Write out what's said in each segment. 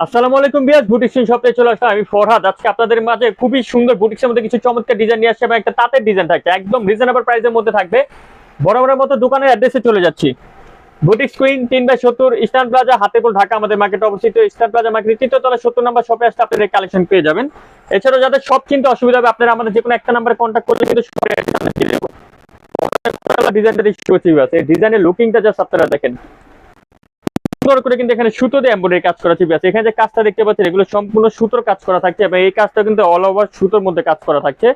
আসসালামু আলাইকুম বিয়াস বুটিক্সিন শপে চলে আসলাম আমি ফরহাদ। আজকে আপনাদের মাঝে খুবই সুন্দর বুটিক্সের মধ্যে কিছু চমৎকার ডিজাইন নিয়ে আসছে এবং একটা তাঁতের ডিজাইন থাকছে, একদম রিজনেবল প্রাইসের মধ্যে থাকবে। বরাবরের মতো দোকানের অ্যাড্রেসে চলে যাচ্ছি। বুটিক্স কুইন তিন বাই সত্তর ইস্টার্ন প্লাজা হাতেপুর, ঢাকা, আমাদের মার্কেটে অবস্থিত। ইস্টার্ন প্লাজা মার্কেট তৃতীয়তলা, সত্তর নম্বর শপে আসতে আপনাদের কালেকশন পেয়ে যাবেন। এছাড়াও যাদের সব চিন্তা অসুবিধা হবে, আপনারা আমাদের যে কোনো একটা নাম্বারে কন্ট্যাক্ট করলে কিন্তু ডিজাইনটা দেখতে এই ডিজাইনের লুকিংটা জাস্ট আপনারা দেখেন। সুন্দর করে কিন্তু এখানে সুতো দিয়ে এমব্রয়ডারি কাজ করা ঠিক আছে। এখানে যে কাজটা দেখতে পাচ্ছেন, এগুলো সম্পূর্ণ সুতোর কাজ করা থাকছে এবং এই কাজটা কিন্তু অল ওভার সুতোর মধ্যে কাজ করা থাকছে।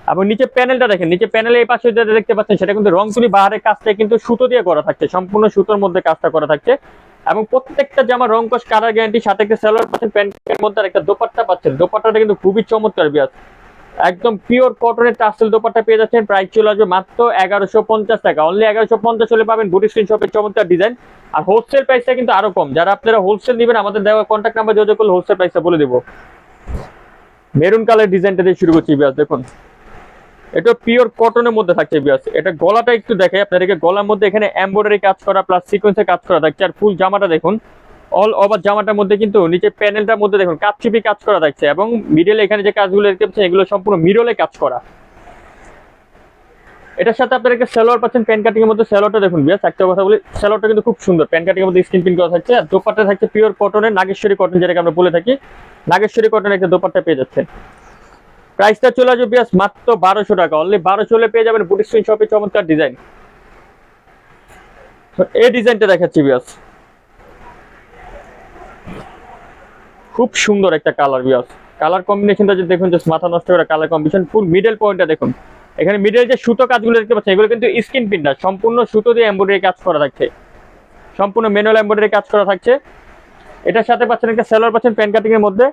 এবং নিচে প্যানেলটা দেখেন, নিচে প্যানেলে এই পাশে যেটা দেখতে পাচ্ছেন, সেটা কিন্তু রং তুলি বাহারের কাজটা কিন্তু সুতো দিয়ে করা থাকছে, সম্পূর্ণ সুতোর মধ্যে কাজটা করা থাকছে। এবং প্রত্যেকটা জামা রং কস কালার গ্যারান্টি সাথে একটা সালোয়ার পাচ্ছেন প্যান্টের মধ্যে একটা দোপাট্টা পাচ্ছেন। দোপাট্টাটা কিন্তু খুবই চমৎকার বিয়াস। একদম পিওর কটনের টাসেল দোপাট্টা পেয়ে যাচ্ছেন। প্রাইস চলে আসবে মাত্র এগারোশো পঞ্চাশ টাকা। অনলি এগারোশো পঞ্চাশ হলে পাবেন বুটি স্ক্রিন শপের চমৎকার ডিজাইন আর হোলসেল প্রাইসটা কিন্তু আরও কম। যারা আপনারা হোলসেল নেবেন, আমাদের দেওয়া কন্ট্যাক্ট নাম্বার যোগাযোগ করলে হোলসেল প্রাইসটা বলে দেবো। মেরুন কালার ডিজাইনটা দিয়ে শুরু করছি বিয়াস, দেখুন। এটা পিওর কটনের মধ্যে থাকছে বিয়াস। এটা গলাটা একটু দেখে। আপনাদেরকে গলার মধ্যে এখানে এমব্রয়ডারি কাজ করা প্লাস সিকোয়েন্সের কাজ করা থাকছে। আর ফুল জামাটা দেখুন। অল ওভার জামাটার মধ্যে কিন্তু নিচে প্যানেলটার মধ্যে দেখুন কাপচিপি কাজ করা থাকছে এবং মিডল এখানে যে কাজগুলো দেখতে এগুলো সম্পূর্ণ মিডলে কাজ করা। এটার সাথে আপনারা একটা সেলোয়ার পাচ্ছেন প্যান কাটিং এর মধ্যে সেলোয়ারটা দেখুন বিয়াস একটা কথা বলি, সেলোয়ারটা কিন্তু খুব সুন্দর প্যান কাটিং এর মধ্যে স্ক্রিন প্রিন্ট করা থাকছে, আর দোপাট্টা থাকছে পিওর কটনের নাগেশ্বরী কটন যেটাকে আমরা বলে থাকি, নাগেশ্বরী কটনের একটা দোপাট্টা পেয়ে যাচ্ছেন। প্রাইসটা চলে আসবে বিয়াস মাত্র বারোশো টাকা অনলি বারোশো হলে পেয়ে যাবেন বুটিক স্ক্রিন শপে চমৎকার ডিজাইন এই ডিজাইনটা দেখাচ্ছি বিয়াস খুব সুন্দর একটা কালার বিয়াস। কালার কম্বিনেশনটা যদি দেখুন জাস্ট মাথা নষ্ট করে কালার কম্বিনেশন ফুল মিডল পয়েন্টটা দেখুন। এখানে মিডল যে সুতো কাজগুলো দেখতে পাচ্ছেন, এগুলো কিন্তু স্কিন প্রিন্ট না, সম্পূর্ণ সুতো দিয়ে এমব্রয়ডারি কাজ করা থাকছে। সম্পূর্ণ ম্যানুয়াল এমব্রয়ডারি কাজ করা থাকছে। এটার সাথে পাচ্ছেন একটা সেলার পাচ্ছেন প্যান কাটিং এর মধ্যে।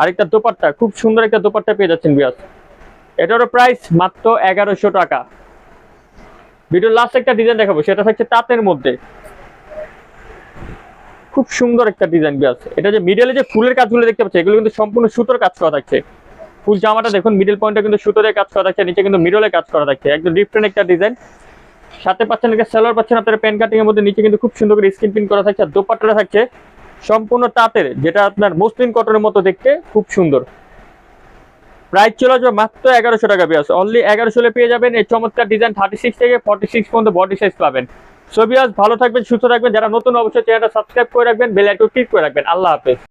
আর একটা দোপাট্টা, খুব সুন্দর একটা দোপাট্টা পেয়ে যাচ্ছেন বিয়াস। এটারও প্রাইস মাত্র এগারোশো টাকা। ভিডিওর লাস্ট একটা ডিজাইন দেখাবো, সেটা থাকছে তাঁতের মধ্যে। খুব সুন্দর একটা ডিজাইন বিয়াস এটা যে মিডলে যে ফুলের কাজগুলো দেখতে পাচ্ছি, এগুলো কিন্তু সম্পূর্ণ সুতোর কাজ করা থাকছে। ফুল জামাটা দেখুন মিডল পয়েন্টটা কিন্তু সুতো দিয়ে কাজ করা থাকছে, নিচে কিন্তু মিডলে কাজ করা থাকছে। একদম ডিফারেন্ট একটা ডিজাইন সাথে পাচ্ছেন একটা সেলার পাচ্ছেন আপনার প্যান কাটিং এর মধ্যে, নিচে কিন্তু খুব সুন্দর করে স্ক্রিন প্রিন্ট করা থাকছে, আর দোপাট্টাটা থাকছে সম্পূর্ণ তাঁতের, যেটা আপনার মসলিন কটনের মতো দেখতে খুব সুন্দর। প্রাইস চলে আসবে মাত্র এগারোশো টাকা বিয়াস অনলি এগারোশো পেয়ে যাবেন, এই চমৎকার ডিজাইন থার্টি সিক্স থেকে ফর্টি সিক্স পর্যন্ত বডি সাইজ পাবেন। সো আজ ভালো থাকবেন, সুস্থ থাকবেন। যারা নতুন, অবশ্যই চ্যানেলটা সাবস্ক্রাইব করে রাখবেন, বেল আইকন ক্লিক করে রাখবেন। আল্লাহ হাফেজ।